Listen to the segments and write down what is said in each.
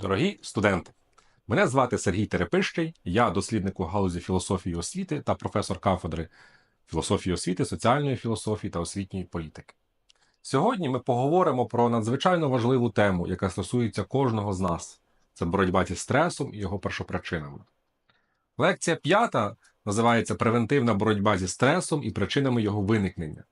Дорогі студенти, мене звати Сергій Терепищий, я дослідник у галузі філософії освіти та професор кафедри філософії освіти, соціальної філософії та освітньої політики. Сьогодні ми поговоримо про надзвичайно важливу тему, яка стосується кожного з нас це боротьба зі стресом і його першопричинами. Лекція п'ята називається Превентивна боротьба зі стресом і причинами його виникнення.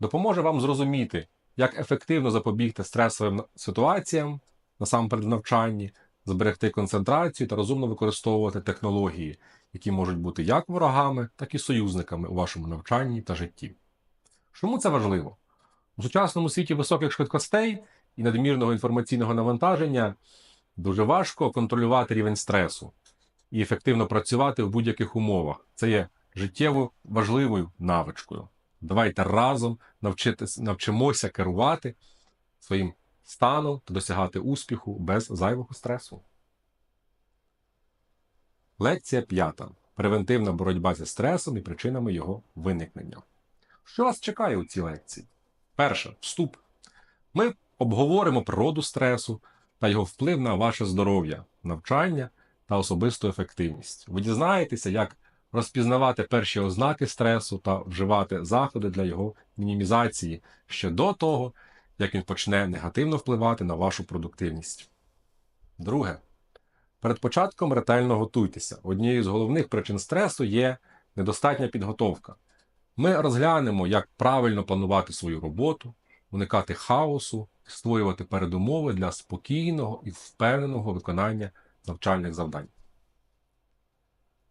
Допоможе вам зрозуміти, як ефективно запобігти стресовим ситуаціям насамперед в навчанні, зберегти концентрацію та розумно використовувати технології, які можуть бути як ворогами, так і союзниками у вашому навчанні та житті. Чому це важливо? У сучасному світі високих швидкостей і надмірного інформаційного навантаження дуже важко контролювати рівень стресу і ефективно працювати в будь-яких умовах. Це є життєво важливою навичкою. Давайте разом навчитись, навчимося керувати своїм станом та досягати успіху без зайвого стресу. Лекція п'ята. Превентивна боротьба зі стресом і причинами його виникнення. Що вас чекає у цій лекції? Перше вступ. Ми обговоримо природу стресу та його вплив на ваше здоров'я, навчання та особисту ефективність. Ви дізнаєтеся, як розпізнавати перші ознаки стресу та вживати заходи для його мінімізації ще до того, як він почне негативно впливати на вашу продуктивність. Друге. Перед початком ретельно готуйтеся. Однією з головних причин стресу є недостатня підготовка. Ми розглянемо, як правильно планувати свою роботу, уникати хаосу, створювати передумови для спокійного і впевненого виконання навчальних завдань.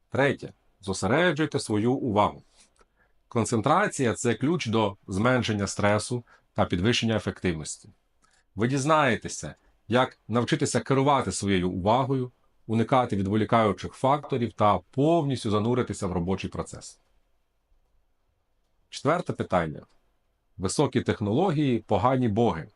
Третє. Зосереджуйте свою увагу. Концентрація це ключ до зменшення стресу та підвищення ефективності. Ви дізнаєтеся, як навчитися керувати своєю увагою, уникати відволікаючих факторів та повністю зануритися в робочий процес. Четверте питання. Високі технології, погані боги.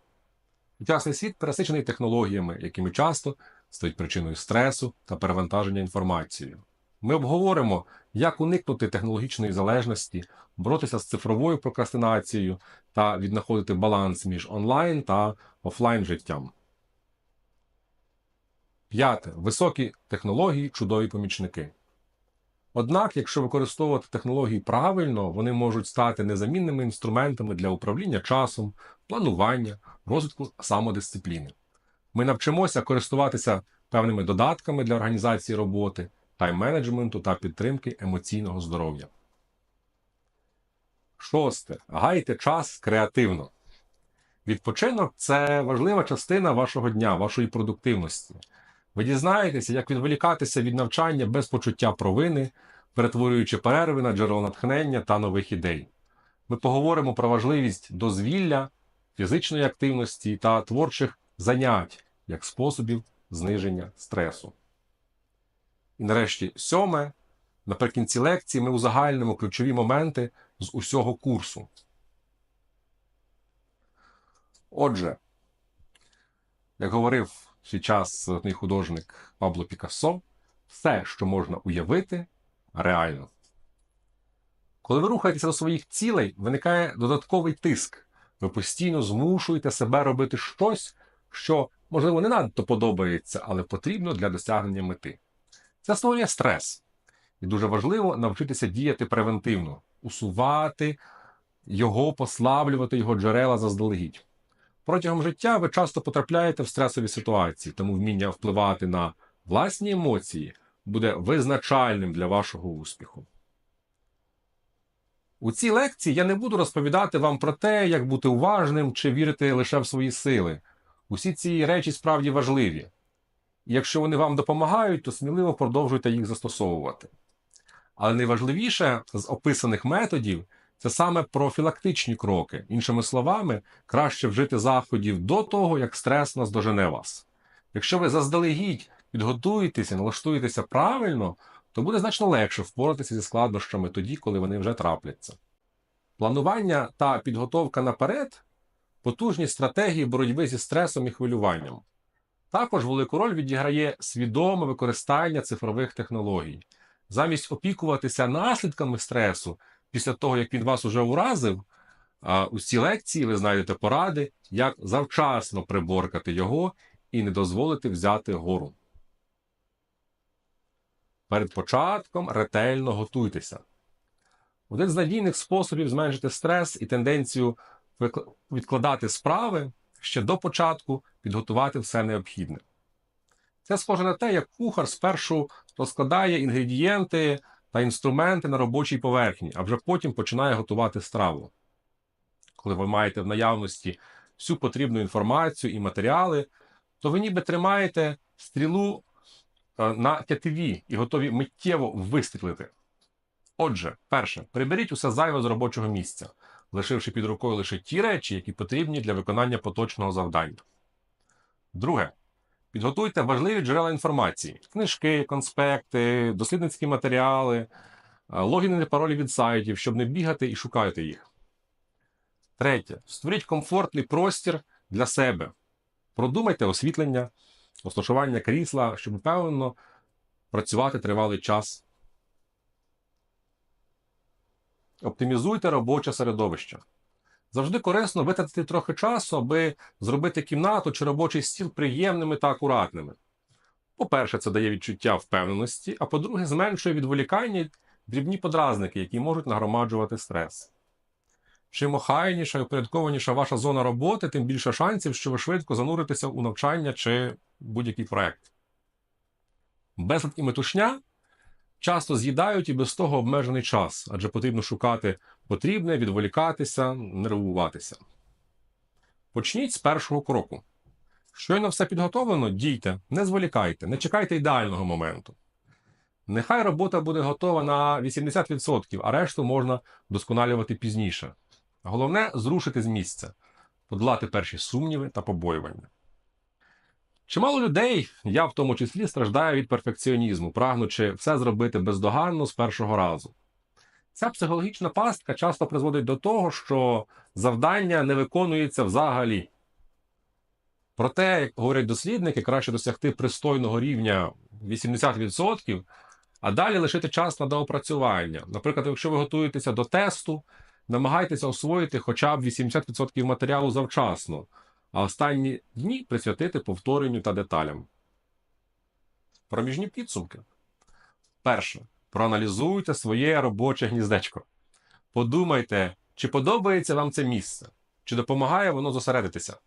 Сучасний світ пересичений технологіями, якими часто стають причиною стресу та перевантаження інформацією. Ми обговоримо, як уникнути технологічної залежності, боротися з цифровою прокрастинацією та віднаходити баланс між онлайн та офлайн життям. П'яте. Високі технології чудові помічники. Однак, якщо використовувати технології правильно, вони можуть стати незамінними інструментами для управління часом, планування, розвитку самодисципліни. Ми навчимося користуватися певними додатками для організації роботи, тайм-менеджменту та підтримки емоційного здоров'я. Шосте. Гайте час креативно. Відпочинок це важлива частина вашого дня, вашої продуктивності. Ви дізнаєтеся, як відволікатися від навчання без почуття провини, перетворюючи перерви на джерело натхнення та нових ідей. Ми поговоримо про важливість дозвілля, фізичної активності та творчих занять як способів зниження стресу. І нарешті сьоме. Наприкінці лекції ми узагальнимо ключові моменти з усього курсу. Отже, як говорив свій час мій художник Пабло Пікассо, все, що можна уявити, реально. Коли ви рухаєтеся до своїх цілей, виникає додатковий тиск. Ви постійно змушуєте себе робити щось, що, можливо, не надто подобається, але потрібно для досягнення мети. Це створює стрес. І дуже важливо навчитися діяти превентивно, усувати його, послаблювати його джерела заздалегідь. Протягом життя ви часто потрапляєте в стресові ситуації, тому вміння впливати на власні емоції буде визначальним для вашого успіху. У цій лекції я не буду розповідати вам про те, як бути уважним чи вірити лише в свої сили. Усі ці речі справді важливі. Якщо вони вам допомагають, то сміливо продовжуйте їх застосовувати. Але найважливіше з описаних методів це саме профілактичні кроки. Іншими словами, краще вжити заходів до того, як стрес наздожене вас. Якщо ви заздалегідь підготуєтеся, налаштуєтеся правильно, то буде значно легше впоратися зі складнощами тоді, коли вони вже трапляться. Планування та підготовка наперед потужні стратегії боротьби зі стресом і хвилюванням. Також велику роль відіграє свідоме використання цифрових технологій. Замість опікуватися наслідками стресу після того, як він вас уже уразив, у цій лекції ви знайдете поради, як завчасно приборкати його і не дозволити взяти гору. Перед початком ретельно готуйтеся. Один з надійних способів зменшити стрес і тенденцію відкладати справи ще до початку підготувати все необхідне. Це схоже на те, як кухар спершу розкладає інгредієнти та інструменти на робочій поверхні, а вже потім починає готувати страву. Коли ви маєте в наявності всю потрібну інформацію і матеріали, то ви ніби тримаєте стрілу е, на тятиві і готові миттєво вистрілити. Отже, перше, приберіть усе зайве з робочого місця, лишивши під рукою лише ті речі, які потрібні для виконання поточного завдання. Друге, підготуйте важливі джерела інформації: книжки, конспекти, дослідницькі матеріали, е, логіни та паролі від сайтів, щоб не бігати і шукати їх. Третє, створіть комфортний простір для себе. Продумайте освітлення, розташування крісла, щоб впевнено працювати тривалий час. Оптимізуйте робоче середовище. Завжди корисно витратити трохи часу, аби зробити кімнату чи робочий стіл приємними та акуратними. По-перше, це дає відчуття впевненості, а по-друге, зменшує відволікання дрібні подразники, які можуть нагромаджувати стрес. Чим охайніша і упорядкованіша ваша зона роботи, тим більше шансів, що ви швидко зануритеся у навчання чи будь-який проект. Безлад і метушня часто з'їдають і без того обмежений час, адже потрібно шукати потрібне, відволікатися, нервуватися. Почніть з першого кроку. Щойно все підготовлено, дійте, не зволікайте, не чекайте ідеального моменту. Нехай робота буде готова на 80%, а решту можна вдосконалювати пізніше. Головне зрушити з місця, подолати перші сумніви та побоювання. Чимало людей, я в тому числі, страждаю від перфекціонізму, прагнучи все зробити бездоганно з першого разу. Ця психологічна пастка часто призводить до того, що завдання не виконується взагалі. Проте, як говорять дослідники, краще досягти пристойного рівня 80%, а далі лишити час на доопрацювання. Наприклад, якщо ви готуєтеся до тесту, намагайтеся освоїти хоча б 80% матеріалу завчасно, а останні дні присвятити повторенню та деталям. Проміжні підсумки. Перше. Проаналізуйте своє робоче гніздечко. Подумайте, чи подобається вам це місце, чи допомагає воно зосередитися.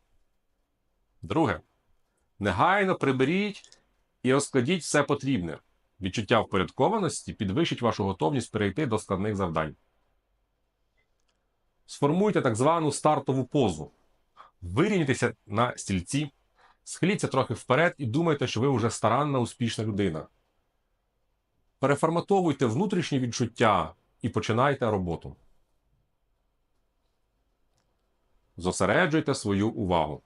Друге. Негайно приберіть і розкладіть все потрібне. Відчуття впорядкованості підвищить вашу готовність перейти до складних завдань. Сформуйте так звану стартову позу. Вирівняйтеся на стільці, схиліться трохи вперед і думайте, що ви вже старанна, успішна людина. Переформатовуйте внутрішні відчуття і починайте роботу. Зосереджуйте свою увагу.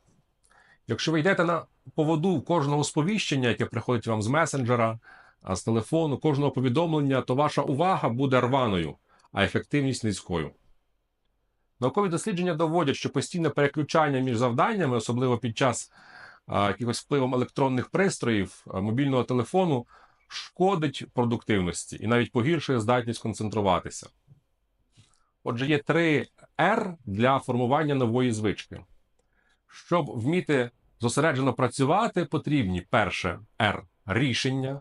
Якщо ви йдете на поводу кожного сповіщення, яке приходить вам з месенджера, з телефону, кожного повідомлення, то ваша увага буде рваною, а ефективність низькою. Наукові дослідження доводять, що постійне переключання між завданнями, особливо під час а, якихось впливом електронних пристроїв, а, мобільного телефону, шкодить продуктивності і навіть погіршує здатність концентруватися. Отже, є три R для формування нової звички. Щоб вміти зосереджено працювати, потрібні перше R рішення.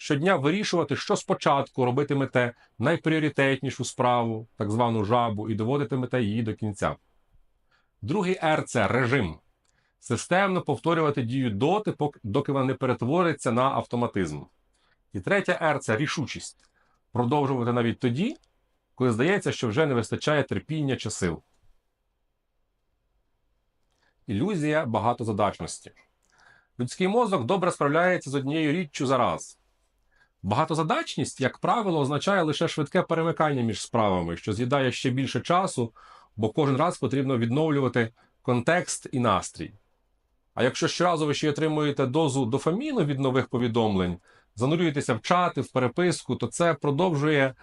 Щодня вирішувати, що спочатку робитимете найпріоритетнішу справу, так звану жабу, і доводитимете її до кінця. Другий R це режим. Системно повторювати дію доти, доки вона не перетвориться на автоматизм. І третє R це рішучість. Продовжувати навіть тоді, коли здається, що вже не вистачає терпіння чи сил. Ілюзія багатозадачності. Людський мозок добре справляється з однією річчю за раз. Багатозадачність, як правило, означає лише швидке перемикання між справами, що з'їдає ще більше часу, бо кожен раз потрібно відновлювати контекст і настрій. А якщо щоразу ви ще отримуєте дозу дофаміну від нових повідомлень, занурюєтеся в чати, в переписку, то це продовжує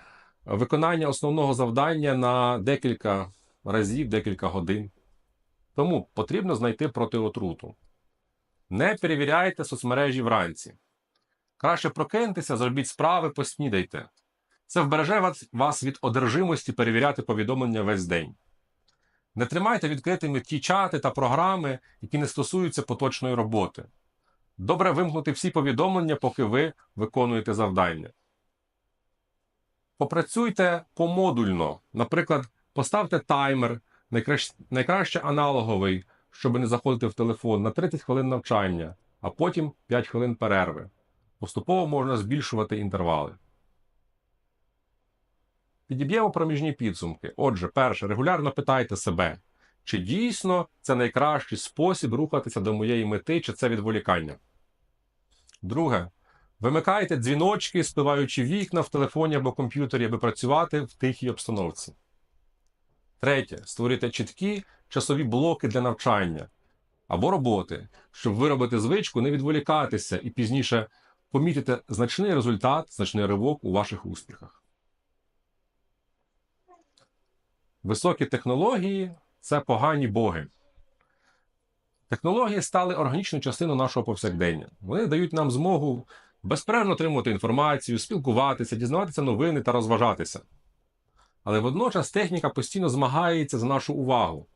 виконання основного завдання на декілька разів, декілька годин. Тому потрібно знайти протиотруту. Не перевіряйте соцмережі вранці. Краще прокиньтеся, зробіть справи, поснідайте. Це вбереже вас від одержимості перевіряти повідомлення весь день. Не тримайте відкритими ті чати та програми, які не стосуються поточної роботи. Добре вимкнути всі повідомлення, поки ви виконуєте завдання. Попрацюйте помодульно. Наприклад, поставте таймер, найкраще, аналоговий, щоб не заходити в телефон на 30 хвилин навчання, а потім 5 хвилин перерви. Поступово можна збільшувати інтервали. Підіб'ємо проміжні підсумки. Отже, перше, регулярно питайте себе, чи дійсно це найкращий спосіб рухатися до моєї мети, чи це відволікання. Друге, вимикайте дзвіночки, спливаючи вікна в телефоні або комп'ютері, аби працювати в тихій обстановці. Третє, створюйте чіткі часові блоки для навчання або роботи, щоб виробити звичку не відволікатися і пізніше помітити значний результат, значний ривок у ваших успіхах. Високі технології це погані боги. Технології стали органічною частиною нашого повсякдення. Вони дають нам змогу безперервно отримувати інформацію, спілкуватися, дізнаватися новини та розважатися. Але водночас техніка постійно змагається за нашу увагу,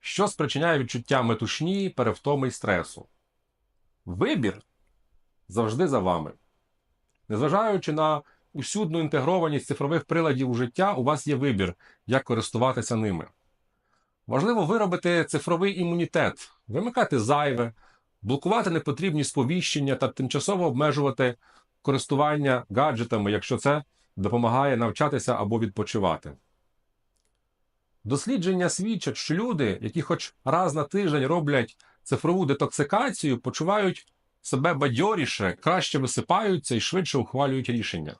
що спричиняє відчуття метушні, перевтоми й стресу. Вибір завжди за вами. Незважаючи на усюдну інтегрованість цифрових приладів у життя, у вас є вибір, як користуватися ними. Важливо виробити цифровий імунітет, вимикати зайве, блокувати непотрібні сповіщення та тимчасово обмежувати користування гаджетами, якщо це допомагає навчатися або відпочивати. Дослідження свідчать, що люди, які хоч раз на тиждень роблять цифрову детоксикацію, почувають себе бадьоріше, краще висипаються і швидше ухвалюють рішення.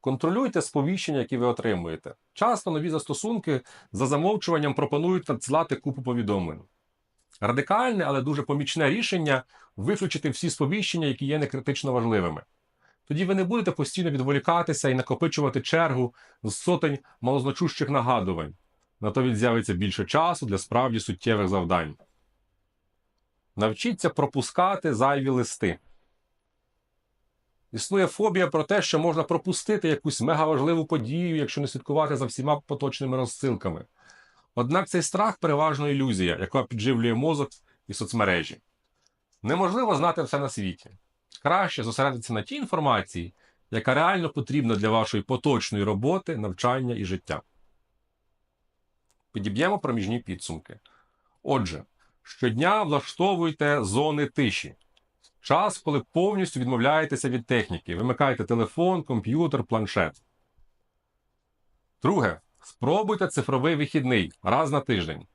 Контролюйте сповіщення, які ви отримуєте. Часто нові застосунки за замовчуванням пропонують надсилати купу повідомлень. Радикальне, але дуже помічне рішення виключити всі сповіщення, які є некритично важливими. Тоді ви не будете постійно відволікатися і накопичувати чергу з сотень малозначущих нагадувань. Натомість з'явиться більше часу для справді суттєвих завдань. Навчіться пропускати зайві листи. Існує фобія про те, що можна пропустити якусь мегаважливу подію, якщо не слідкувати за всіма поточними розсилками. Однак цей страх переважно ілюзія, яка підживлює мозок і соцмережі. Неможливо знати все на світі. Краще зосередитися на тій інформації, яка реально потрібна для вашої поточної роботи, навчання і життя. Підіб'ємо проміжні підсумки. Отже, щодня влаштовуйте зони тиші. Час, коли повністю відмовляєтеся від техніки. Вимикайте телефон, комп'ютер, планшет. Друге. Спробуйте цифровий вихідний раз на тиждень.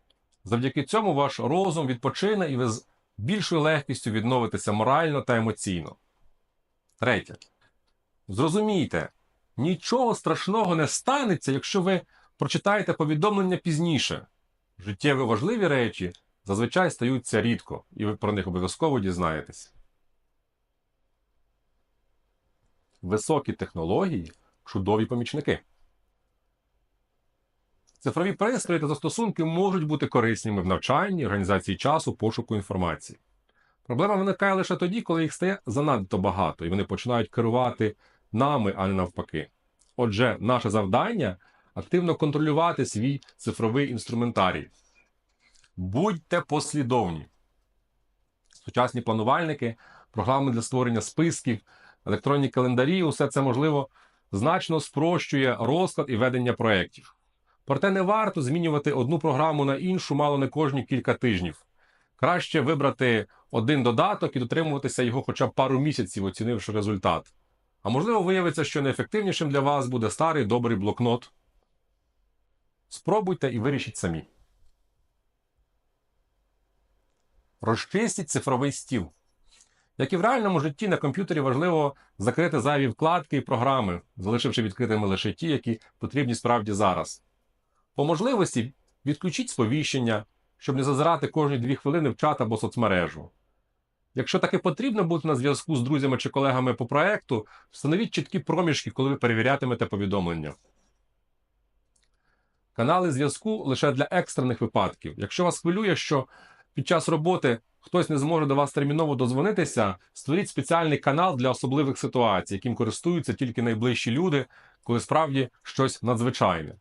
Завдяки цьому ваш розум відпочине і ви з більшою легкістю відновитеся морально та емоційно. Третє. Зрозумійте, нічого страшного не станеться, якщо ви прочитаєте повідомлення пізніше. Життєво важливі речі зазвичай стаються рідко, і ви про них обов'язково дізнаєтесь. Високі технології чудові помічники. Цифрові пристрої та застосунки можуть бути корисними в навчанні, організації часу, пошуку інформації. Проблема виникає лише тоді, коли їх стає занадто багато, і вони починають керувати нами, а не навпаки. Отже, наше завдання активно контролювати свій цифровий інструментарій. Будьте послідовні. Сучасні планувальники, програми для створення списків, електронні календарі усе це можливо значно спрощує розклад і ведення проєктів. Проте не варто змінювати одну програму на іншу мало не кожні кілька тижнів. Краще вибрати один додаток і дотримуватися його хоча б пару місяців, оцінивши результат. А можливо, виявиться, що найефективнішим для вас буде старий добрий блокнот. Спробуйте і вирішіть самі. Розчистіть цифровий стіл. Як і в реальному житті, на комп'ютері важливо закрити зайві вкладки і програми, залишивши відкритими лише ті, які потрібні справді зараз. По можливості відключіть сповіщення, щоб не зазирати кожні дві хвилини в чат або соцмережу. Якщо таки потрібно бути на зв'язку з друзями чи колегами по проекту, встановіть чіткі проміжки, коли ви перевірятимете повідомлення. Канали зв'язку лише для екстрених випадків. Якщо вас хвилює, що під час роботи хтось не зможе до вас терміново дозвонитися, створіть спеціальний канал для особливих ситуацій, яким користуються тільки найближчі люди, коли справді щось надзвичайне.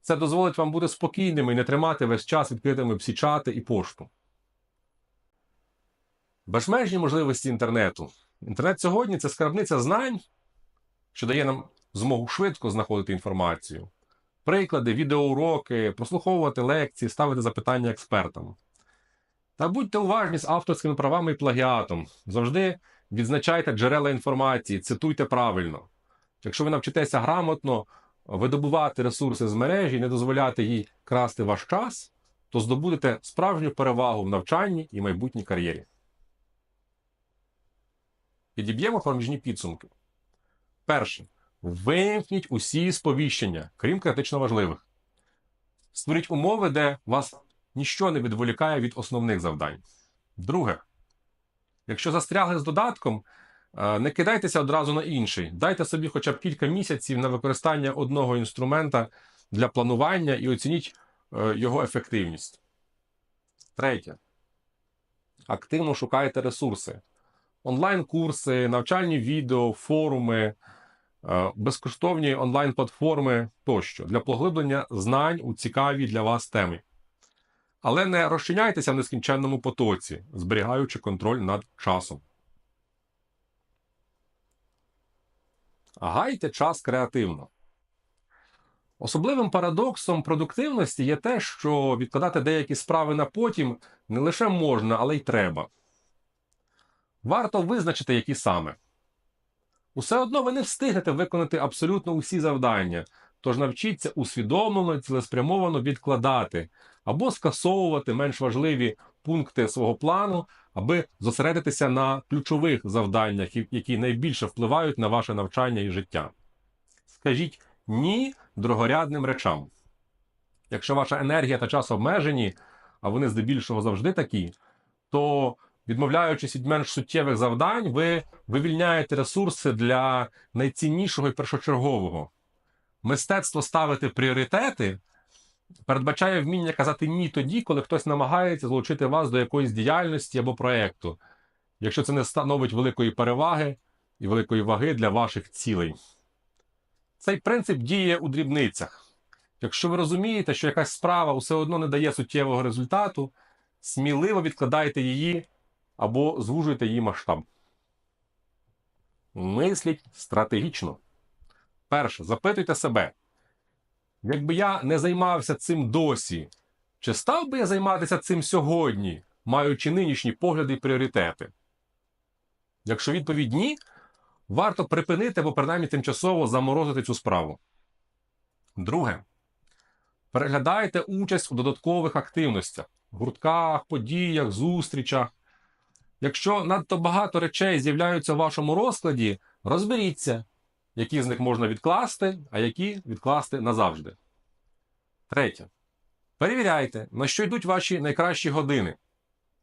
Це дозволить вам бути спокійними і не тримати весь час відкритими всі чати і пошту. Безмежні можливості інтернету. Інтернет сьогодні це скарбниця знань, що дає нам змогу швидко знаходити інформацію. Приклади, відеоуроки, прослуховувати лекції, ставити запитання експертам. Та будьте уважні з авторськими правами і плагіатом. Завжди відзначайте джерела інформації, цитуйте правильно. Якщо ви навчитеся грамотно видобувати ресурси з мережі і не дозволяти їй красти ваш час, то здобудете справжню перевагу в навчанні і майбутній кар'єрі. Підіб'ємо проміжні підсумки. Перше. Вимкніть усі сповіщення, крім критично важливих. Створіть умови, де вас ніщо не відволікає від основних завдань. Друге. Якщо застрягли з додатком, е, не кидайтеся одразу на інший. Дайте собі хоча б кілька місяців на використання одного інструмента для планування і оцініть е, його ефективність. Третє. Активно шукайте ресурси. Онлайн-курси, навчальні відео, форуми, е, безкоштовні онлайн-платформи тощо для поглиблення знань у цікавій для вас темі. Але не розчиняйтеся в нескінченному потоці, зберігаючи контроль над часом. Гайте час креативно. Особливим парадоксом продуктивності є те, що відкладати деякі справи на потім не лише можна, але й треба. Варто визначити, які саме. Усе одно ви не встигнете виконати абсолютно усі завдання, тож навчіться усвідомлено цілеспрямовано відкладати або скасовувати менш важливі пункти свого плану, аби зосередитися на ключових завданнях, які найбільше впливають на ваше навчання і життя. Скажіть ні дорогорядним речам. Якщо ваша енергія та час обмежені, а вони здебільшого завжди такі, то відмовляючись від менш суттєвих завдань, ви вивільняєте ресурси для найціннішого і першочергового. Мистецтво ставити пріоритети передбачає вміння казати ні тоді, коли хтось намагається залучити вас до якоїсь діяльності або проєкту, якщо це не становить великої переваги і великої ваги для ваших цілей. Цей принцип діє у дрібницях. Якщо ви розумієте, що якась справа все одно не дає суттєвого результату, сміливо відкладайте її або звужуйте її масштаб. Мисліть стратегічно. Перше, запитуйте себе, якби я не займався цим досі, чи став би я займатися цим сьогодні, маючи нинішні погляди і пріоритети? Якщо відповідь ні, варто припинити або принаймні тимчасово заморозити цю справу. Друге, переглядайте участь у додаткових активностях, гуртках, подіях, зустрічах. Якщо надто багато речей з'являються в вашому розкладі, розберіться, які з них можна відкласти, а які відкласти назавжди. Третє. Перевіряйте, на що йдуть ваші найкращі години.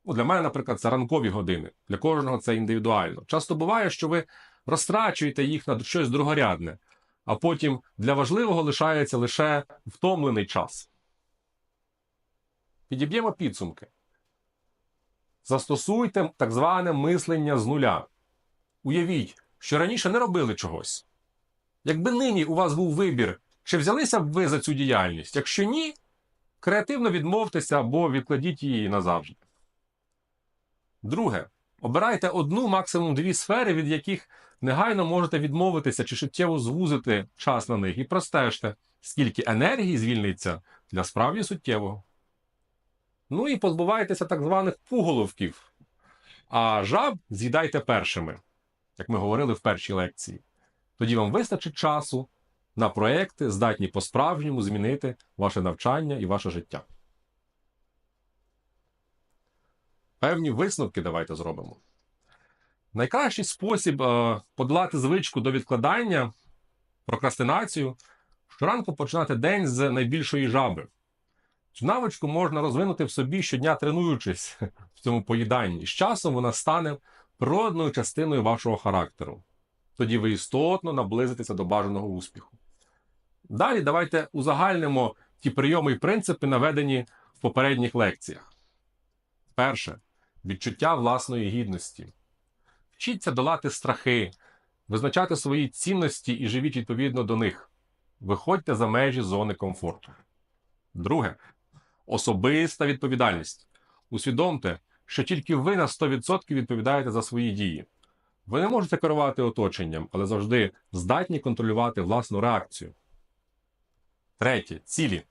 Ну, Для мене, наприклад, це ранкові години. Для кожного це індивідуально. Часто буває, що ви розтрачуєте їх на щось другорядне, а потім для важливого лишається лише втомлений час. Підіб'ємо підсумки. Застосуйте так зване мислення з нуля. Уявіть, що раніше не робили чогось. Якби нині у вас був вибір, чи взялися б ви за цю діяльність? Якщо ні, креативно відмовтеся або відкладіть її назавжди. Друге. Обирайте одну, максимум дві сфери, від яких негайно можете відмовитися чи суттєво звузити час на них, і простежте, скільки енергії звільниться для справді суттєвого. Ну і позбувайтеся так званих пуголовків. А жаб з'їдайте першими, як ми говорили в першій лекції. Тоді вам вистачить часу на проекти, здатні по-справжньому змінити ваше навчання і ваше життя. Певні висновки давайте зробимо. Найкращий спосіб е, подолати звичку до відкладання, прокрастинацію, щоранку починати день з найбільшої жаби. Цю навичку можна розвинути в собі щодня тренуючись в цьому поїданні. І з часом вона стане природною частиною вашого характеру. Тоді ви істотно наблизитеся до бажаного успіху. Далі давайте узагальнимо ті прийоми і принципи, наведені в попередніх лекціях. Перше відчуття власної гідності. Вчіться долати страхи, визначати свої цінності і живіть відповідно до них. Виходьте за межі зони комфорту. Друге. Особиста відповідальність. Усвідомте, що тільки ви на 100% відповідаєте за свої дії. Ви не можете керувати оточенням, але завжди здатні контролювати власну реакцію. Третє. Цілі.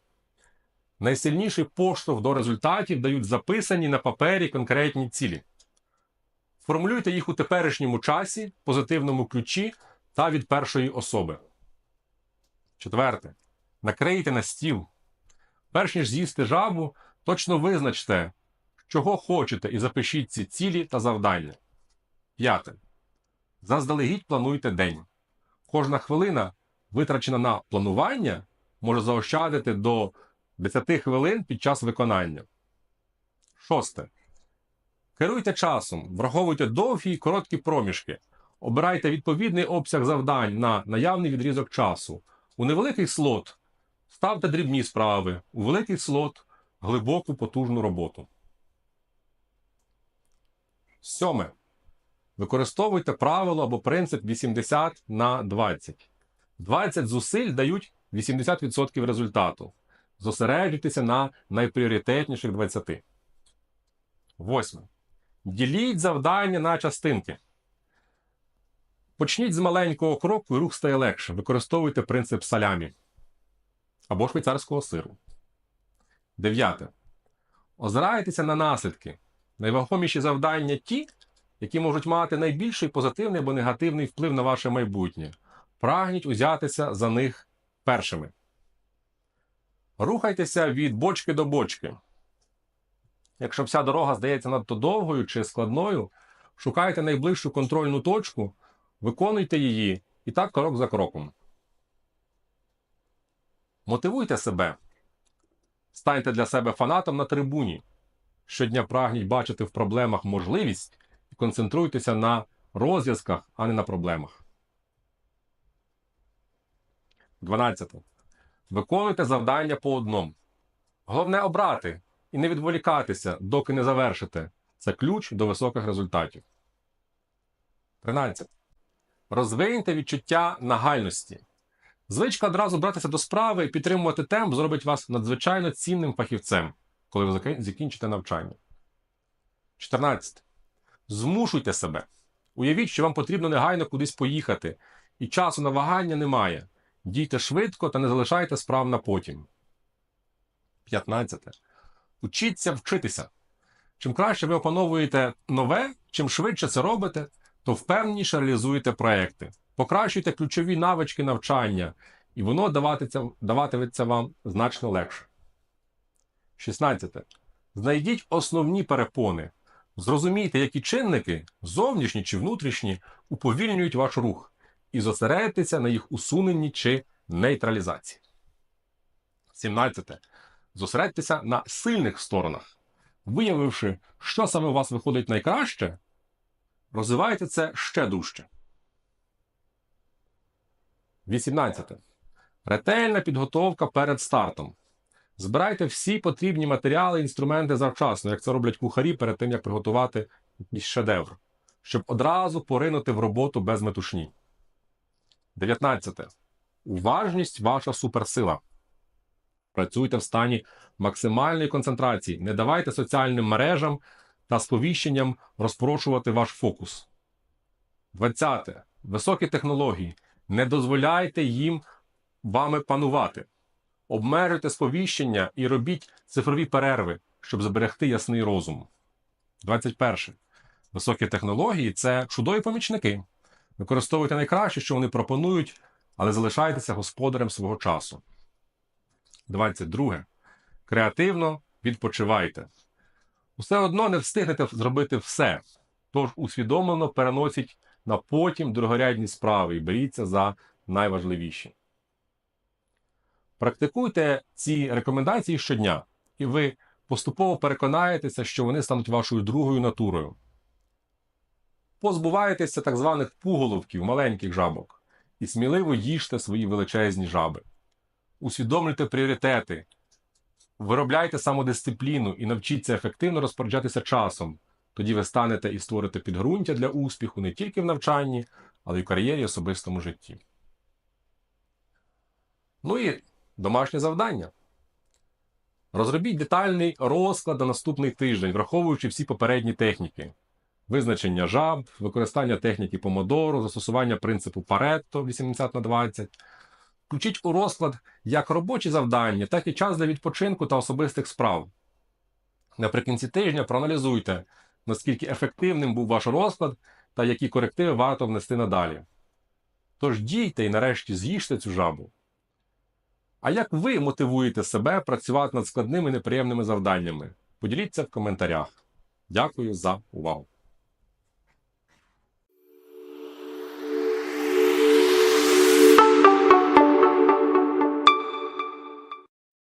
Найсильніший поштовх до результатів дають записані на папері конкретні цілі. Формулюйте їх у теперішньому часі, позитивному ключі та від першої особи. Четверте. Накрийте на стіл. Перш ніж з'їсти жабу, точно визначте, чого хочете, і запишіть ці цілі та завдання. П'яте. Заздалегідь плануйте день. Кожна хвилина, витрачена на планування, може заощадити до 10 хвилин під час виконання. Шосте. Керуйте часом, враховуйте довгі і короткі проміжки. Обирайте відповідний обсяг завдань на наявний відрізок часу. У невеликий слот ставте дрібні справи, у великий слот глибоку потужну роботу. Сьоме. Використовуйте правило або принцип 80 на 20. 20 зусиль дають 80% результату. Зосереджуйтеся на найпріоритетніших 20. Восьме. Діліть завдання на частинки. Почніть з маленького кроку і рух стає легше. Використовуйте принцип салямі або швейцарського сиру. Дев'яте. Озирайтеся на наслідки. Найвагоміші завдання ті, які можуть мати найбільший позитивний або негативний вплив на ваше майбутнє. Прагніть узятися за них першими. Рухайтеся від бочки до бочки. Якщо вся дорога здається надто довгою чи складною, шукайте найближчу контрольну точку, виконуйте її і так крок за кроком. Мотивуйте себе. Станьте для себе фанатом на трибуні. Щодня прагніть бачити в проблемах можливість концентруйтеся на розв'язках, а не на проблемах. 12. Виконуйте завдання по одному. Головне обрати і не відволікатися, доки не завершите. Це ключ до високих результатів. 13. Розвиньте відчуття нагальності. Звичка одразу братися до справи і підтримувати темп зробить вас надзвичайно цінним фахівцем, коли ви закінчите навчання. 14. Змушуйте себе. Уявіть, що вам потрібно негайно кудись поїхати, і часу на вагання немає. Дійте швидко та не залишайте справ на потім. 15. Учіться вчитися. Чим краще ви опановуєте нове, чим швидше це робите, то впевненіше реалізуєте проекти. Покращуйте ключові навички навчання, і воно даватиметься, вам значно легше. 16. Знайдіть основні перепони. Зрозумійте, які чинники, зовнішні чи внутрішні, уповільнюють ваш рух, і зосередьтеся на їх усуненні чи нейтралізації. 17. Зосередьтеся на сильних сторонах. Виявивши, що саме у вас виходить найкраще, розвивайте це ще дужче. 18. Ретельна підготовка перед стартом. Збирайте всі потрібні матеріали інструменти завчасно, як це роблять кухарі перед тим, як приготувати шедевр, щоб одразу поринути в роботу без метушні. 19. Уважність ваша суперсила. Працюйте в стані максимальної концентрації. Не давайте соціальним мережам та сповіщенням розпорошувати ваш фокус. 20. Високі технології. Не дозволяйте їм вами панувати. Обмежуйте сповіщення і робіть цифрові перерви, щоб зберегти ясний розум. 21. Високі технології це чудові помічники. Використовуйте найкраще, що вони пропонують, але залишайтеся господарем свого часу. 22. Креативно відпочивайте. Усе одно не встигнете зробити все, тож усвідомлено переносіть на потім другорядні справи і беріться за найважливіші. Практикуйте ці рекомендації щодня, і ви поступово переконаєтеся, що вони стануть вашою другою натурою. Позбувайтеся так званих пуголовків, маленьких жабок, і сміливо їжте свої величезні жаби. Усвідомлюйте пріоритети, виробляйте самодисципліну і навчіться ефективно розпоряджатися часом. Тоді ви станете і створите підґрунтя для успіху не тільки в навчанні, але й в кар'єрі і особистому житті. Ну і домашнє завдання. Розробіть детальний розклад на наступний тиждень, враховуючи всі попередні техніки. Визначення жаб, використання техніки помодору, застосування принципу Паретто 80 на 20. Включіть у розклад як робочі завдання, так і час для відпочинку та особистих справ. Наприкінці тижня проаналізуйте, наскільки ефективним був ваш розклад та які корективи варто внести надалі. Тож дійте і нарешті з'їжте цю жабу. А як ви мотивуєте себе працювати над складними неприємними завданнями? Поділіться в коментарях. Дякую за увагу!